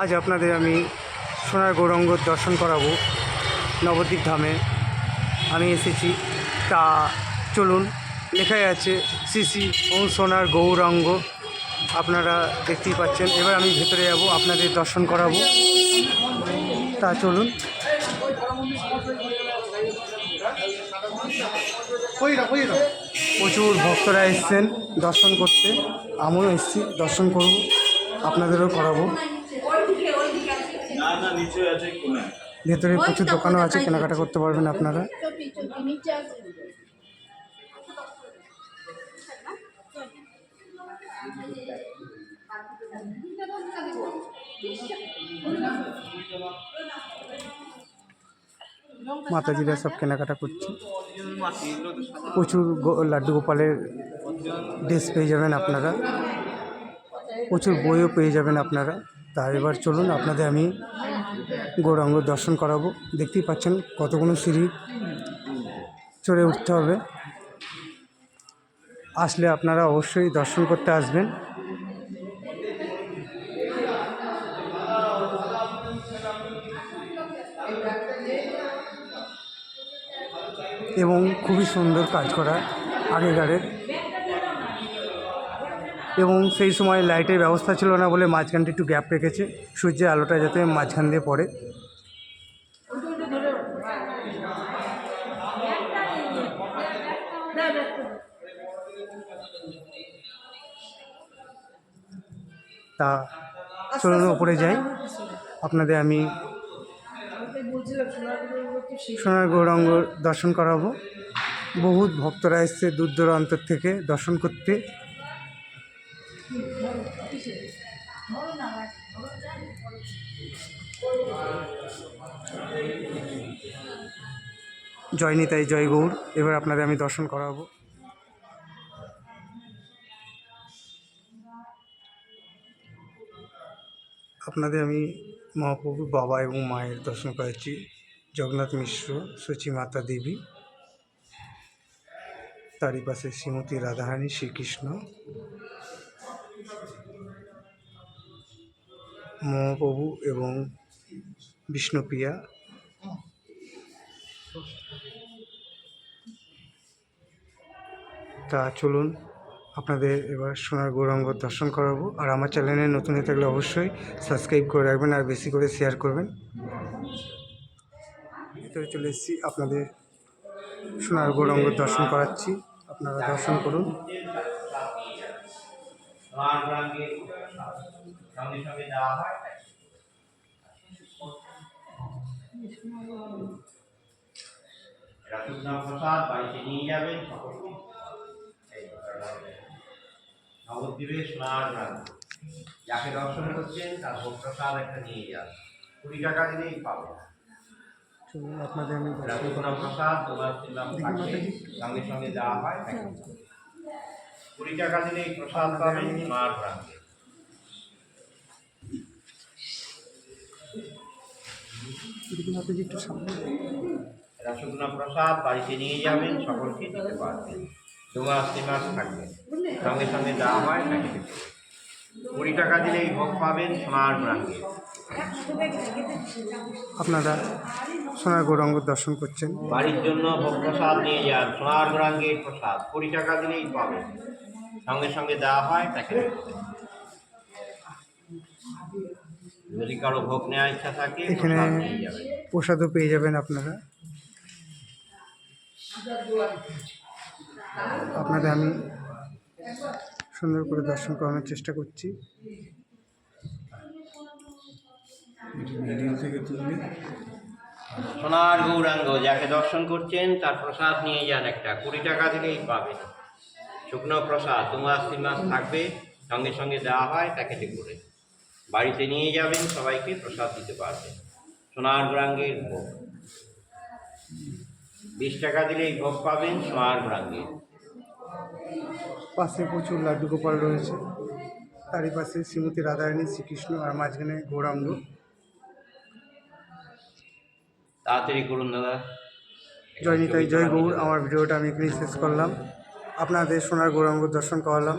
আজ আপনাদের আমি সোনার গৌরাঙ্গ দর্শন করাবো নবদ্বীপ ধামে। আমি এসেছি। তা চলুন, লেখাই আছে সিসি ও সোনার গৌরাঙ্গ। আপনারা দেখতেই পাচ্ছেন। এবার আমি ভেতরে যাব, আপনাদের দর্শন করাবো। তা চলুন। প্রচুর ভক্তরা এসছেন দর্শন করতে। আমিও এসেছি, দর্শন করব, আপনাদেরও করাবো। না না নিচে আছে কোনে ভেতরে প্রচুর দোকানও আছে কেনাকাটা করতে পারবেন আপনারা। মাতাজিরা সব কেনাকাটা করছে। প্রচুর গো- লাড্ডু গোপালের ড্রেস পেয়ে যাবেন আপনারা। প্রচুর বইও পেয়ে যাবেন আপনারা। তা এবার চলুন আপনাদের আমি গৌরাঙ্গ দর্শন করাবো। দেখতেই পাচ্ছেন কতগুলো সিঁড়ি চড়ে উঠতে হবে। আসলে আপনারা অবশ্যই দর্শন করতে আসবেন। এবং খুবই সুন্দর কাজ করা আগেকারের। এবং সেই সময় লাইটের ব্যবস্থা ছিল না বলে মাঝখানটা একটু গ্যাপ রেখেছে। সূর্যের আলোটা যাতে মাঝখান দিয়ে পড়ে। তা চলুন ওপরে যাই। আপনাদের আমি সোনার গৌরাঙ্গ দর্শন করাবো। বহুত ভক্তরা এসছে দূর দূরান্তর থেকে দর্শন করতে। জয় নিতাই, জয় এবার আপনাদের আমি দর্শন করাবো। আপনাদের আমি মহাপ্রভুর বাবা এবং মায়ের দর্শন করাচ্ছি। জগন্নাথ মিশ্র সচি মাতা দেবী। তারই পাশে শ্রীমতী রাধারানী শ্রীকৃষ্ণ। মহাপ্রভু এবং বিষ্ণুপ্রিয়া। তা চলুন, আপনাদের এবার সোনার গৌরাঙ্গ দর্শন করাবো। আর আমার চ্যানেলে নতুন হয়ে থাকলে অবশ্যই সাবস্ক্রাইব করে রাখবেন আর বেশি করে শেয়ার করবেন। ভিতরে চলে এসেছি, আপনাদের সোনার গৌরাঙ্গ দর্শন করাচ্ছি। আপনারা দর্শন করুন। সোনার রঙে সঙ্গে সঙ্গে দেওয়া হয়। প্রসাদ বাড়িতে নিয়ে যাবেন সকলকে এই নবদ্বীপে সোনার রঙ যাকে দর্শন করছেন তার ভোগ প্রসাদ একটা নিয়ে যান। কুড়ি টাকা দিলেই পাবেন আপনাদের আমি প্রসাদ তোমার সঙ্গে সঙ্গে দেওয়া হয়। টাকা দিলে এই প্রসাদ বাড়িতে নিয়ে যাবেন সকলকে দিতে পারবেন। দু মাস তিন মাস থাকবেন সঙ্গে সঙ্গে দেওয়া হয় হবে। কুড়ি টাকা দিলে এই ভোগ পাবেন সোনার ব্রাঙ্গে আপনারা সোনার গৌরাঙ্গ দর্শন করছেন। বাড়ির জন্য ভোগ প্রসাদ নিয়ে যান সোনার ব্রাঙ্গের প্রসাদ। কুড়ি টাকা দিলেই পাবেন। সঙ্গে সঙ্গে দেওয়া হয় তাকে যদি কারও ভোগ নেওয়ার ইচ্ছা থাকে এখানে প্রসাদও পেয়ে যাবেন আপনারা। আপনাদের আমি সুন্দর করে দর্শন করানোর চেষ্টা করছি। সোনার গৌরাঙ্গ যাকে দর্শন করছেন তার প্রসাদ নিয়ে যান একটা। কুড়ি টাকা দিলেই পাবেন। শুকনো প্রসাদ দু মাস তিন মাস থাকবে। সঙ্গে সঙ্গে দেওয়া হয় প্যাকেটে করে। বাড়িতে নিয়ে যাবেন সবাইকে প্রসাদ দিতে পারবেন। সোনার গৌরাঙ্গের ভোগ। বিশ টাকা দিলেই ভোগ পাবেন সোনার গৌরাঙ্গের। পাশে প্রচুর লাড্ডু গোপাল রয়েছে। তারই পাশে শ্রীমতী রাধারানী শ্রীকৃষ্ণ আর মাঝখানে গৌরাঙ্গ। তাড়াতাড়ি করুন, দাদা। জয় নিতাই, জয় গৌর। আমার ভিডিওটা আমি এখানেই শেষ করলাম। আপনাদের সোনার গৌরাঙ্গ দর্শন করালাম।